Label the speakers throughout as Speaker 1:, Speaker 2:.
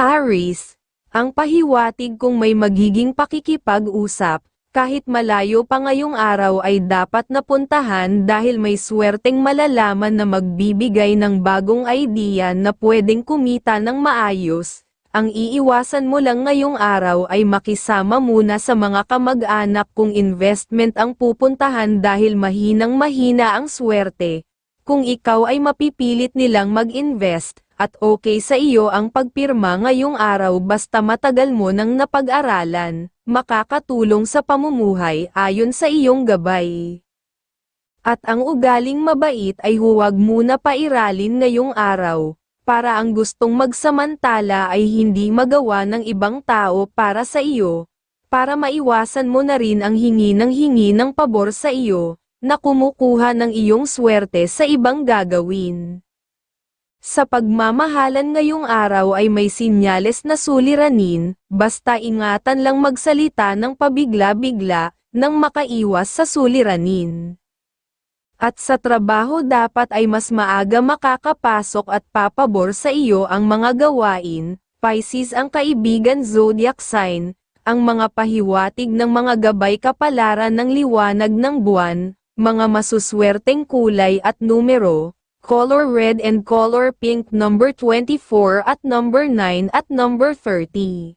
Speaker 1: Aris, ang pahiwatig kung may magiging pakikipag-usap, kahit malayo pa ngayong araw ay dapat napuntahan dahil may swerteng malalaman na magbibigay ng bagong idea na pwedeng kumita ng maayos. Ang iiwasan mo lang ngayong araw ay makisama muna sa mga kamag-anak kung investment ang pupuntahan dahil mahinang mahina ang swerte. Kung ikaw ay mapipilit nilang mag-invest, at okay sa iyo ang pagpirma ngayong araw basta matagal mo nang napag-aralan, makakatulong sa pamumuhay ayon sa iyong gabay. At ang ugaling mabait ay huwag muna pairalin ngayong araw, para ang gustong magsamantala ay hindi magawa ng ibang tao para sa iyo, para maiwasan mo na rin ang hingi ng hingi ng pabor sa iyo, na kumukuha ng iyong swerte sa ibang gagawin. Sa pagmamahalan ngayong araw ay may sinyales na suliranin, basta ingatan lang magsalita ng pabigla-bigla, nang makaiwas sa suliranin. At sa trabaho dapat ay mas maaga makakapasok at papabor sa iyo ang mga gawain, Pisces ang kaibigan zodiac sign, ang mga pahiwatig ng mga gabay kapalaran ng liwanag ng buwan, mga masuswerteng kulay at numero, color red and color pink number 24 at number 9 at number 30.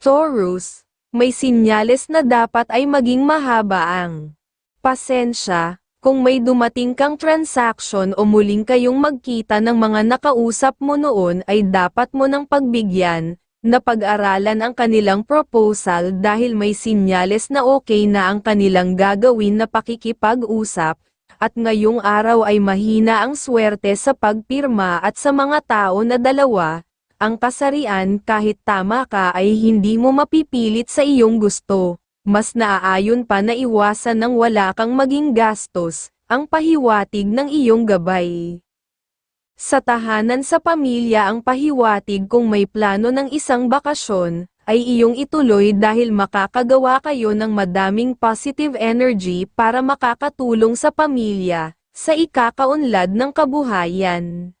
Speaker 1: Taurus, may sinyales na dapat ay maging mahaba ang pasensya, kung may dumating kang transaction o muling kayong magkita ng mga nakausap mo noon ay dapat mo nang pagbigyan, na pag-aralan ang kanilang proposal dahil may sinyales na okay na ang kanilang gagawin na pakikipag-usap, at ngayong araw ay mahina ang swerte sa pagpirma at sa mga tao na dalawa, ang kasarian kahit tama ka ay hindi mo mapipilit sa iyong gusto, mas naaayon pa na iwasan ng wala kang maging gastos, ang pahiwatig ng iyong gabay. Sa tahanan sa pamilya ang pahiwatig kung may plano ng isang bakasyon, ay iyong ituloy dahil makakagawa kayo ng madaming positive energy para makakatulong sa pamilya, sa ikakaunlad ng kabuhayan.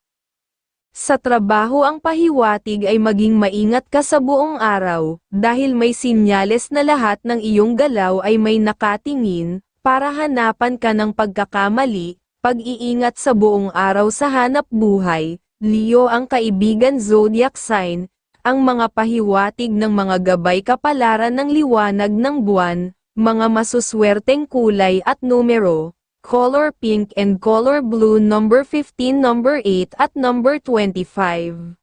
Speaker 1: Sa trabaho ang pahiwatig ay maging maingat ka sa buong araw, dahil may sinyales na lahat ng iyong galaw ay may nakatingin, para hanapan ka ng pagkakamali, pag-iingat sa buong araw sa hanap buhay, Leo ang kaibigan zodiac sign, ang mga pahiwatig ng mga gabay kapalaran ng liwanag ng buwan, mga masuswerteng kulay at numero, color pink and color blue number 15 number 8 at number 25.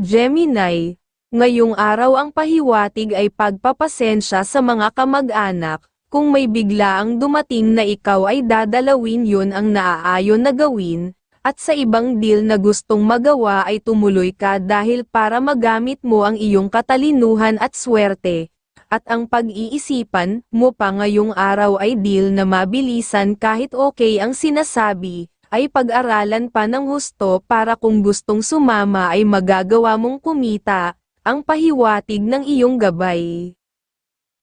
Speaker 1: Gemini, ngayong araw ang pahiwatig ay pagpapasensya sa mga kamag-anak, kung may biglaang dumating na ikaw ay dadalawin yun ang naaayon na gawin, at sa ibang deal na gustong magawa ay tumuloy ka dahil para magamit mo ang iyong katalinuhan at swerte, at ang pag-iisipan mo pa ngayong araw ay deal na mabilisan kahit okay ang sinasabi, ay pag-aralan pa ng husto para kung gustong sumama ay magagawa mong kumita, ang pahiwatig ng iyong gabay.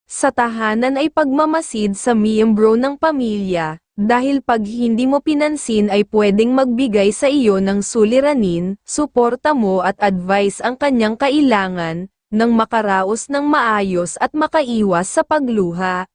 Speaker 1: Sa tahanan ay pagmamasid sa miyembro ng pamilya, dahil pag hindi mo pinansin ay pwedeng magbigay sa iyo ng suliranin, suporta mo at advice ang kanyang kailangan, nang makaraos ng maayos at makaiwas sa pagluha.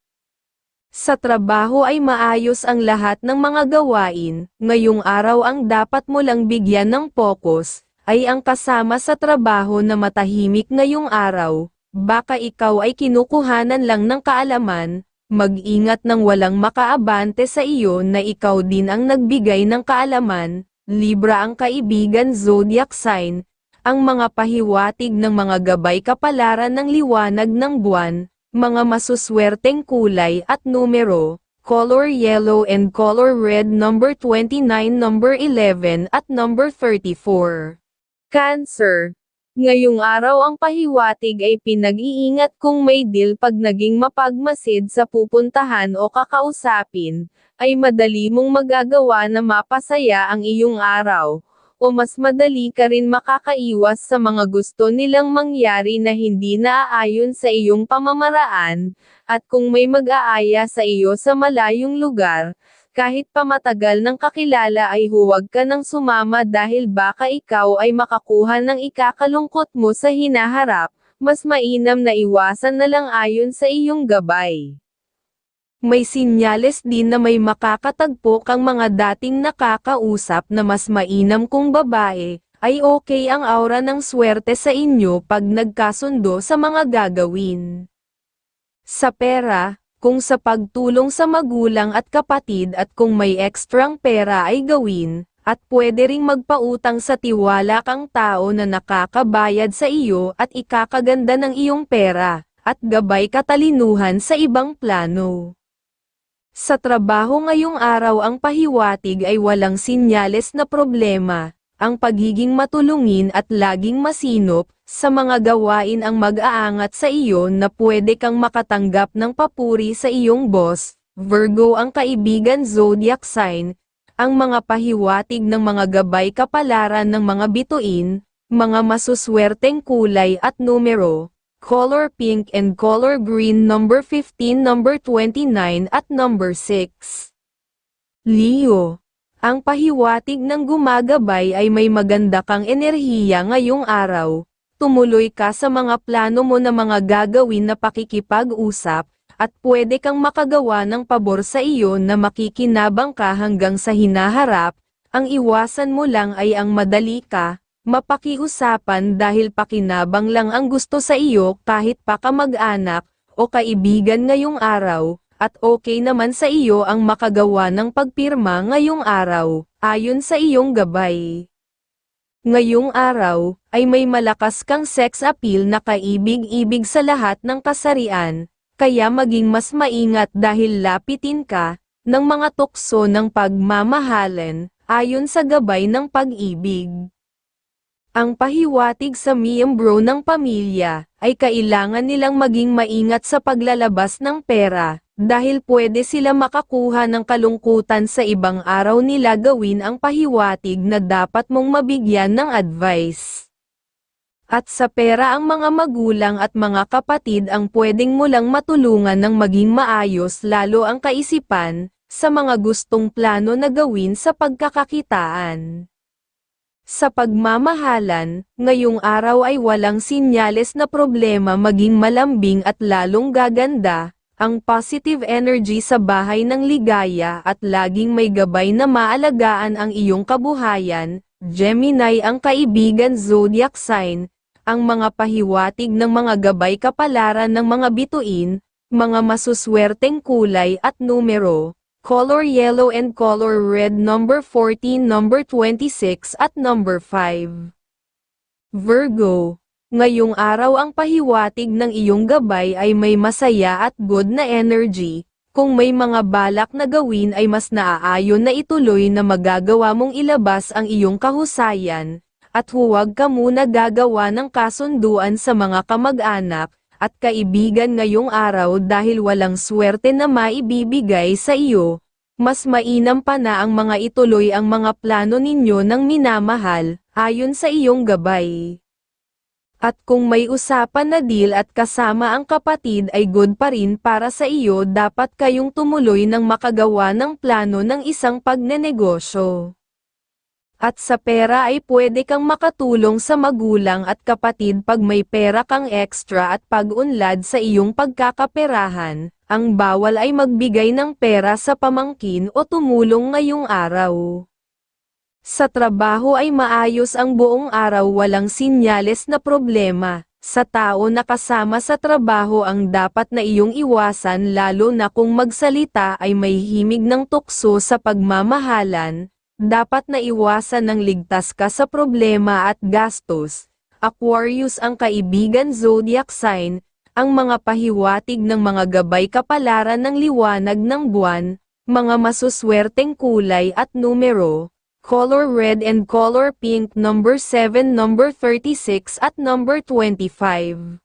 Speaker 1: Sa trabaho ay maayos ang lahat ng mga gawain, ngayong araw ang dapat mo lang bigyan ng focus, ay ang kasama sa trabaho na matahimik ngayong araw, baka ikaw ay kinukuhanan lang ng kaalaman, mag-ingat ng walang makaabante sa iyo na ikaw din ang nagbigay ng kaalaman, Libra ang kaibigan zodiac sign, ang mga pahiwatig ng mga gabay kapalaran ng liwanag ng buwan, mga masuswerteng kulay at numero, color yellow and color red number 29 number 11 at number 34. Cancer. Ngayong araw ang pahiwatig ay pinag-iingat kung may deal pag naging mapagmasid sa pupuntahan o kakausapin, ay madali mong magagawa na mapasaya ang iyong araw, o mas madali ka rin makakaiwas sa mga gusto nilang mangyari na hindi naaayon sa iyong pamamaraan, at kung may mag-aaya sa iyo sa malayong lugar, Kahit pa matagal ng kakilala ay huwag ka nang sumama dahil baka ikaw ay makakuha ng ikakalungkot mo sa hinaharap, mas mainam na iwasan na lang ayon sa iyong gabay. May sinyales din na may makakatagpo kang mga dating nakakausap na mas mainam kung babae, ay okay ang aura ng swerte sa inyo pag nagkasundo sa mga gagawin. Sa pera, kung sa pagtulong sa magulang at kapatid at kung may ekstrang pera ay gawin, at pwede ring magpautang sa tiwala kang tao na nakakabayad sa iyo at ikakaganda ng iyong pera, at gabay katalinuhan sa ibang plano. Sa trabaho ngayong araw ang pahiwatig ay walang sinyales na problema, ang pagiging matulungin at laging masinop, sa mga gawain ang mag-aangat sa iyo na pwede kang makatanggap ng papuri sa iyong boss, Virgo ang kaibigan zodiac sign, ang mga pahiwatig ng mga gabay kapalaran ng mga bituin, mga masuswerteng kulay at numero, color pink and color green number 15 number 29 at number 6. Leo ang pahiwatig ng gumagabay ay may maganda kang enerhiya ngayong araw, tumuloy ka sa mga plano mo na mga gagawin na pakikipag-usap, at pwede kang makagawa ng pabor sa iyo na makikinabang ka hanggang sa hinaharap, ang iwasan mo lang ay ang madali ka, mapakiusapan dahil pakinabang lang ang gusto sa iyo kahit pa kamag-anak, o kaibigan ngayong araw, at okay naman sa iyo ang makagawa ng pagpirma ngayong araw, ayon sa iyong gabay. Ngayong araw, ay may malakas kang sex appeal na kaibig-ibig sa lahat ng kasarian, kaya maging mas maingat dahil lapitin ka, ng mga tukso ng pagmamahalan, ayon sa gabay ng pag-ibig. Ang pahiwatig sa miyembro ng pamilya, ay kailangan nilang maging maingat sa paglalabas ng pera, dahil pwede sila makakuha ng kalungkutan sa ibang araw nila gawin ang pahiwatig na dapat mong mabigyan ng advice. At sa pera ang mga magulang at mga kapatid ang pwedeng mo lang matulungan ng maging maayos lalo ang kaisipan, sa mga gustong plano na gawin sa pagkakakitaan. Sa pagmamahalan, ngayong araw ay walang sinyales na problema maging malambing at lalong gaganda, ang positive energy sa bahay ng ligaya at laging may gabay na maalagaan ang iyong kabuhayan, Gemini ang kaibigan zodiac sign, ang mga pahiwatig ng mga gabay kapalaran ng mga bituin, mga masuswerteng kulay at numero, color yellow and color red number 14 number 26 at number 5. Virgo Ngayong araw ang pahiwatig ng iyong gabay ay may masaya at good na energy, kung may mga balak na gawin ay mas naaayon na ituloy na magagawa mong ilabas ang iyong kahusayan, at huwag ka muna gagawa ng kasunduan sa mga kamag-anak, at kaibigan ngayong araw dahil walang swerte na maibibigay sa iyo, mas mainam pa na ang mga ituloy ang mga plano ninyo ng minamahal, ayon sa iyong gabay. At kung may usapan na deal at kasama ang kapatid ay good pa rin para sa iyo dapat kayong tumuloy ng makagawa ng plano ng isang pagnenegosyo. At sa pera ay pwede kang makatulong sa magulang at kapatid pag may pera kang extra at pag-unlad sa iyong pagkakaperahan, ang bawal ay magbigay ng pera sa pamangkin o tumulong ngayong araw. Sa trabaho ay maayos ang buong araw walang sinyales na problema. Sa tao na kasama sa trabaho ang dapat na iyong iwasan lalo na kung magsalita ay may himig ng tukso sa pagmamahalan, dapat na iwasan ng ligtas ka sa problema at gastos. Aquarius ang kaibigan zodiac sign, ang mga pahiwatig ng mga gabay kapalaran ng liwanag ng buwan, mga masuswerteng kulay at numero, color red and color pink number 7 number 36 at number 25.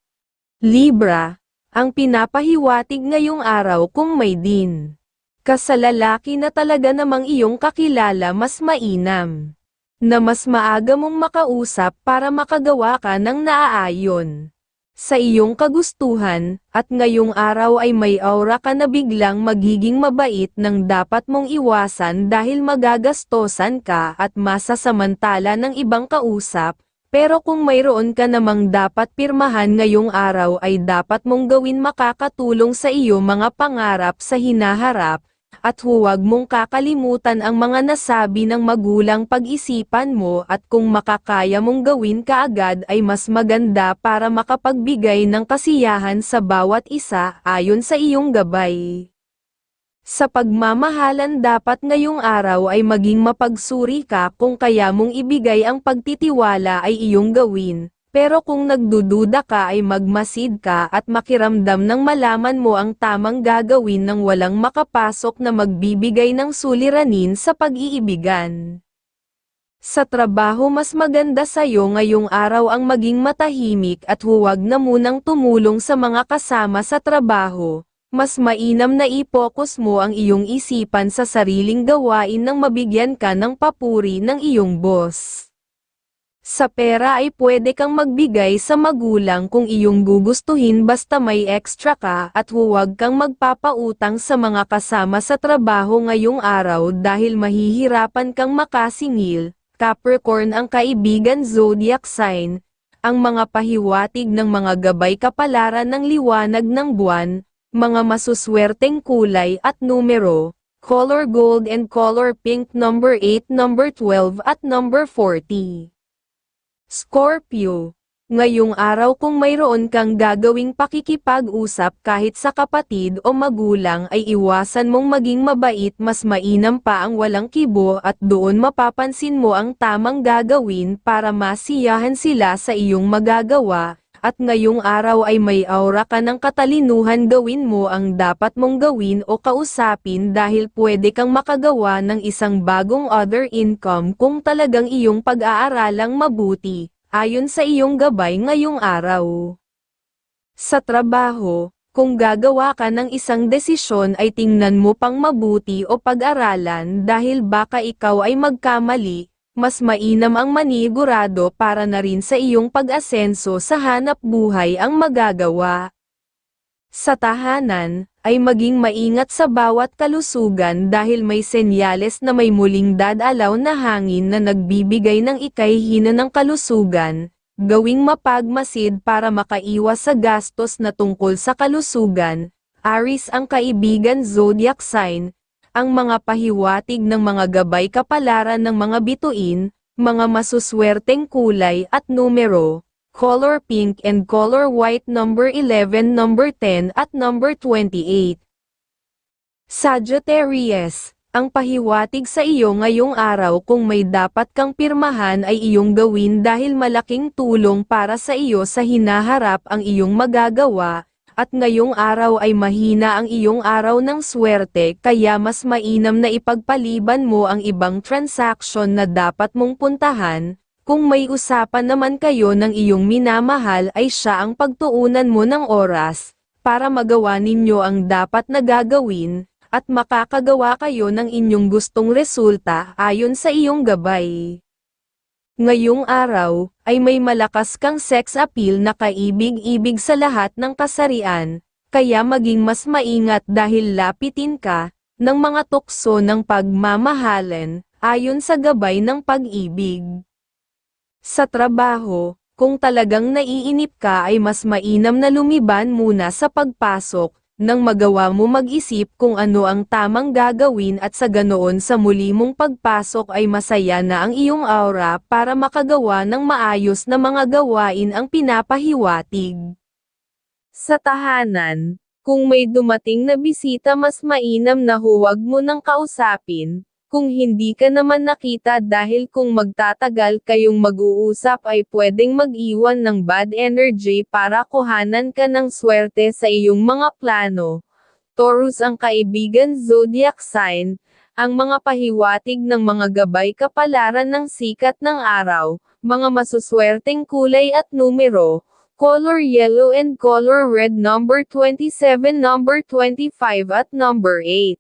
Speaker 1: Libra, ang pinapahiwatig ngayong araw kung may din. Kasalalaki na talaga namang iyong kakilala mas mainam. Na mas maaga mong makausap para makagawa ka ng naaayon. Sa iyong kagustuhan, at ngayong araw ay may aura ka na biglang magiging mabait nang dapat mong iwasan dahil magagastosan ka at masasamantala ng ibang kausap, pero kung mayroon ka namang dapat pirmahan ngayong araw ay dapat mong gawin makakatulong sa iyo mga pangarap sa hinaharap, at huwag mong kakalimutan ang mga nasabi ng magulang pag-isipan mo at kung makakaya mong gawin kaagad ay mas maganda para makapagbigay ng kasiyahan sa bawat isa ayon sa iyong gabay. Sa pagmamahalan dapat ngayong araw ay maging mapagsuri ka kung kaya mong ibigay ang pagtitiwala ay iyong gawin, pero kung nagdududa ka ay magmasid ka at makiramdam ng malaman mo ang tamang gagawin ng walang makapasok na magbibigay ng suliranin sa pag-iibigan. Sa trabaho mas maganda sa'yo ngayong araw ang maging matahimik at huwag na munang tumulong sa mga kasama sa trabaho, mas mainam na i-focus mo ang iyong isipan sa sariling gawain nang mabigyan ka ng papuri ng iyong boss. Sa pera ay pwede kang magbigay sa magulang kung iyong gugustuhin basta may extra ka at huwag kang magpapautang sa mga kasama sa trabaho ngayong araw dahil mahihirapan kang makasingil. Capricorn ang kaibigan zodiac sign, ang mga pahiwatig ng mga gabay kapalaran ng liwanag ng buwan, mga masuswerteng kulay at numero, color gold and color pink number 8, number 12 at number 40. Scorpio, ngayong araw kung mayroon kang gagawing pakikipag-usap kahit sa kapatid o magulang ay iwasan mong maging mabait mas mainam pa ang walang kibo at doon mapapansin mo ang tamang gagawin para masiyahan sila sa iyong magagawa, at ngayong araw ay may aura ka ng katalinuhan gawin mo ang dapat mong gawin o kausapin dahil pwede kang makagawa ng isang bagong other income kung talagang iyong pag-aaralang mabuti, ayon sa iyong gabay ngayong araw. Sa trabaho, kung gagawa ka ng isang desisyon ay tingnan mo pang mabuti o pag-aralan dahil baka ikaw ay magkamali, mas mainam ang manigurado para na rin sa iyong pag-asenso sa hanap buhay ang magagawa. Sa tahanan, ay maging maingat sa bawat kalusugan dahil may senyales na may muling dadalaw na hangin na nagbibigay ng ikay-hina ng kalusugan, gawing mapagmasid para makaiwas sa gastos na tungkol sa kalusugan, Aris ang kaibigan zodiac sign, ang mga pahiwatig ng mga gabay kapalaran ng mga bituin, mga masuswerteng kulay at numero, color pink and color white number 11, number 10 at number 28. Sagittarius, ang pahiwatig sa iyo ngayong araw kung may dapat kang pirmahan ay iyong gawin dahil malaking tulong para sa iyo sa hinaharap ang iyong magagawa, at ngayong araw ay mahina ang iyong araw ng swerte kaya mas mainam na ipagpaliban mo ang ibang transaction na dapat mong puntahan, kung may usapan naman kayo ng iyong minamahal ay siya ang pagtuunan mo ng oras, para magawa ninyo ang dapat na gagawin, at makakagawa kayo ng inyong gustong resulta ayon sa iyong gabay. Ngayong araw, ay may malakas kang sex appeal na kaibig-ibig sa lahat ng kasarian, kaya maging mas maingat dahil lapitin ka, ng mga tukso ng pagmamahalan, ayon sa gabay ng pag-ibig. Sa trabaho, kung talagang naiinip ka ay mas mainam na lumiban muna sa pagpasok, nang magawa mo mag-isip kung ano ang tamang gagawin at sa ganoon sa muli mong pagpasok ay masaya na ang iyong aura para makagawa ng maayos na mga gawain ang pinapahiwatig. Sa tahanan, kung may dumating na bisita mas mainam na huwag mo nang kausapin, kung hindi ka naman nakita dahil kung magtatagal kayong mag-uusap ay pwedeng mag-iwan ng bad energy para kuhanan ka ng swerte sa iyong mga plano. Taurus ang kaibigan zodiac sign, ang mga pahiwatig ng mga gabay kapalaran ng sikat ng araw, mga masuswerteng kulay at numero, color yellow and color red number 27 number 25 at number 8.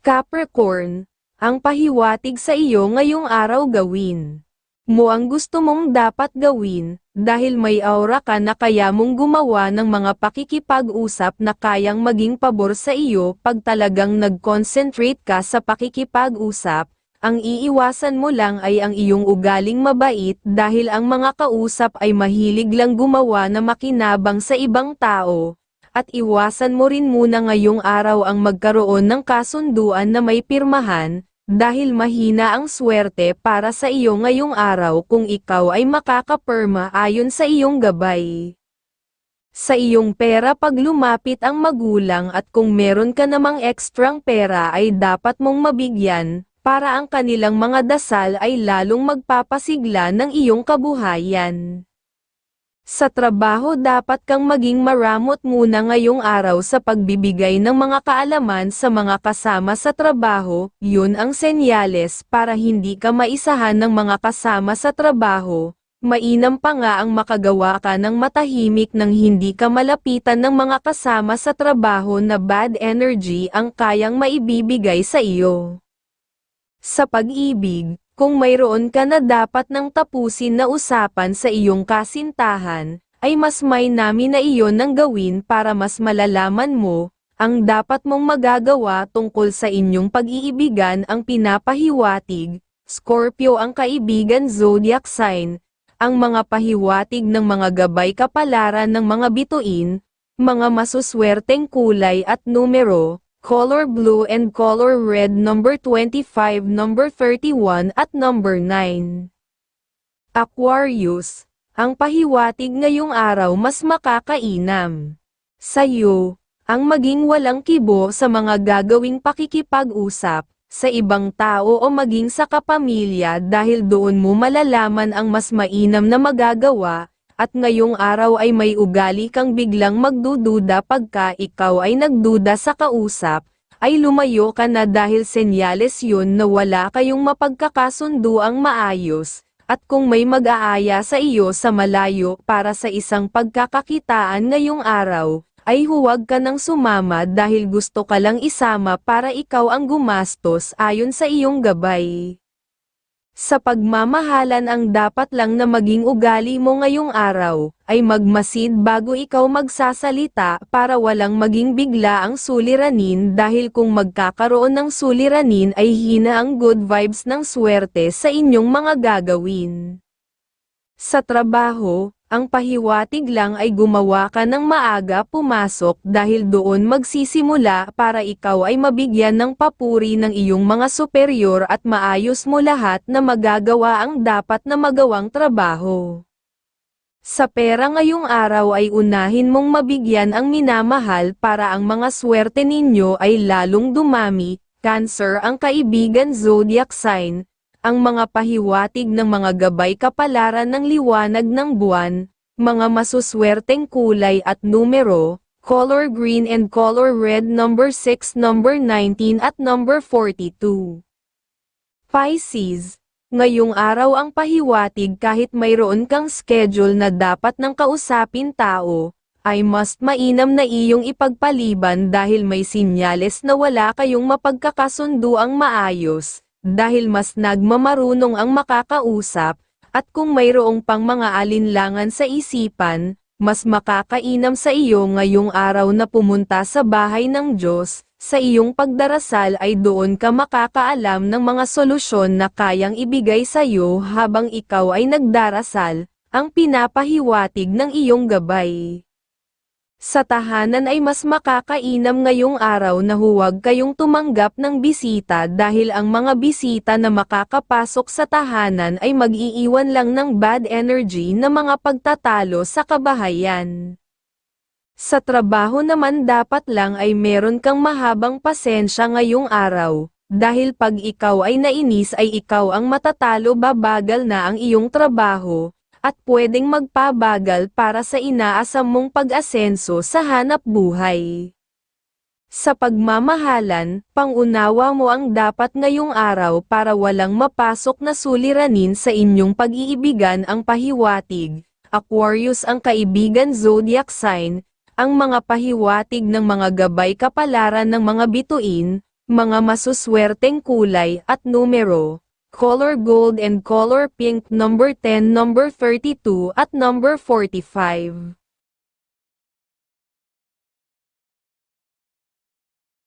Speaker 1: Capricorn, ang pahiwatig sa iyo ngayong araw gawin. Mo ang gusto mong dapat gawin, dahil may aura ka na kaya mong gumawa ng mga pakikipag-usap na kayang maging pabor sa iyo pag talagang nag-concentrate ka sa pakikipag-usap, ang iiwasan mo lang ay ang iyong ugaling mabait dahil ang mga kausap ay mahilig lang gumawa na makinabang sa ibang tao, at iwasan mo rin muna ngayong araw ang magkaroon ng kasunduan na may pirmahan, dahil mahina ang swerte para sa iyo ngayong araw kung ikaw ay makakapirma ayon sa iyong gabay. Sa iyong pera pag lumapit ang magulang at kung meron ka namang ekstrang pera ay dapat mong mabigyan, para ang kanilang mga dasal ay lalong magpapasigla ng iyong kabuhayan. Sa trabaho dapat kang maging maramot muna ngayong araw sa pagbibigay ng mga kaalaman sa mga kasama sa trabaho, yun ang senyales para hindi ka maisahan ng mga kasama sa trabaho. Mainam pa nga ang makagawa ka ng matahimik nang hindi ka malapitan ng mga kasama sa trabaho na bad energy ang kayang maibibigay sa iyo. Sa pag-ibig, kung mayroon ka na dapat nang tapusin na usapan sa iyong kasintahan, ay mas may namin na iyon ng gawin para mas malalaman mo, ang dapat mong magagawa tungkol sa inyong pag-iibigan ang pinapahiwatig, Scorpio ang kaibigan zodiac sign, ang mga pahiwatig ng mga gabay kapalaran ng mga bituin, mga masuswerteng kulay at numero, color blue and color red number 25, number 31 at number 9. Aquarius, ang pahiwatig ngayong araw mas makakainam. Sa'yo, ang maging walang kibo sa mga gagawing pakikipag-usap, sa ibang tao o maging sa kapamilya dahil doon mo malalaman ang mas mainam na magagawa, at ngayong araw ay may ugali kang biglang magdududa pagka ikaw ay nagduda sa kausap, ay lumayo ka na dahil senyales yun na wala kayong mapagkakasunduang maayos, at kung may mag-aaya sa iyo sa malayo para sa isang pagkakakitaan ngayong araw, ay huwag ka nang sumama dahil gusto ka lang isama para ikaw ang gumastos ayon sa iyong gabay. Sa pagmamahalan ang dapat lang na maging ugali mo ngayong araw, ay magmasid bago ikaw magsasalita para walang maging bigla ang suliranin dahil kung magkakaroon ng suliranin ay hina ang good vibes ng swerte sa inyong mga gagawin. Sa trabaho, ang pahiwatig lang ay gumawa ka ng maaga pumasok dahil doon magsisimula para ikaw ay mabigyan ng papuri ng iyong mga superior at maayos mo lahat na magagawa ang dapat na magawang trabaho. Sa pera ngayong araw ay unahin mong mabigyan ang minamahal para ang mga swerte ninyo ay lalong dumami, Cancer ang kaibigan zodiac sign, ang mga pahiwatig ng mga gabay kapalaran ng liwanag ng buwan, mga masuswerteng kulay at numero, color green and color red number 6 number 19 at number 42. Pisces, ngayong araw ang pahiwatig kahit mayroon kang schedule na dapat ng kausapin tao, ay must mainam na iyong ipagpaliban dahil may sinyales na wala kayong mapagkakasunduang maayos, dahil mas nagmamarunong ang makakausap, at kung mayroong pang mga alinlangan sa isipan, mas makakainam sa iyo ngayong araw na pumunta sa bahay ng Diyos, sa iyong pagdarasal ay doon ka makakaalam ng mga solusyon na kayang ibigay sa iyo habang ikaw ay nagdarasal, ang pinapahiwatig ng iyong gabay. Sa tahanan ay mas makakainam ngayong araw na huwag kayong tumanggap ng bisita dahil ang mga bisita na makakapasok sa tahanan ay mag-iiwan lang ng bad energy na mga pagtatalo sa kabahayan. Sa trabaho naman dapat lang ay meron kang mahabang pasensya ngayong araw, dahil pag ikaw ay nainis ay ikaw ang matatalo babagal na ang iyong trabaho, at pwedeng magpabagal para sa inaasam mong pag-asenso sa hanap buhay. Sa pagmamahalan, pangunawa mo ang dapat ngayong araw para walang mapasok na suliranin sa inyong pag-iibigan ang pahiwatig. Aquarius ang kaibigan zodiac sign, ang mga pahiwatig ng mga gabay kapalaran ng mga bituin, mga masuswerteng kulay at numero, color gold and color pink number 10, number 32 at number 45.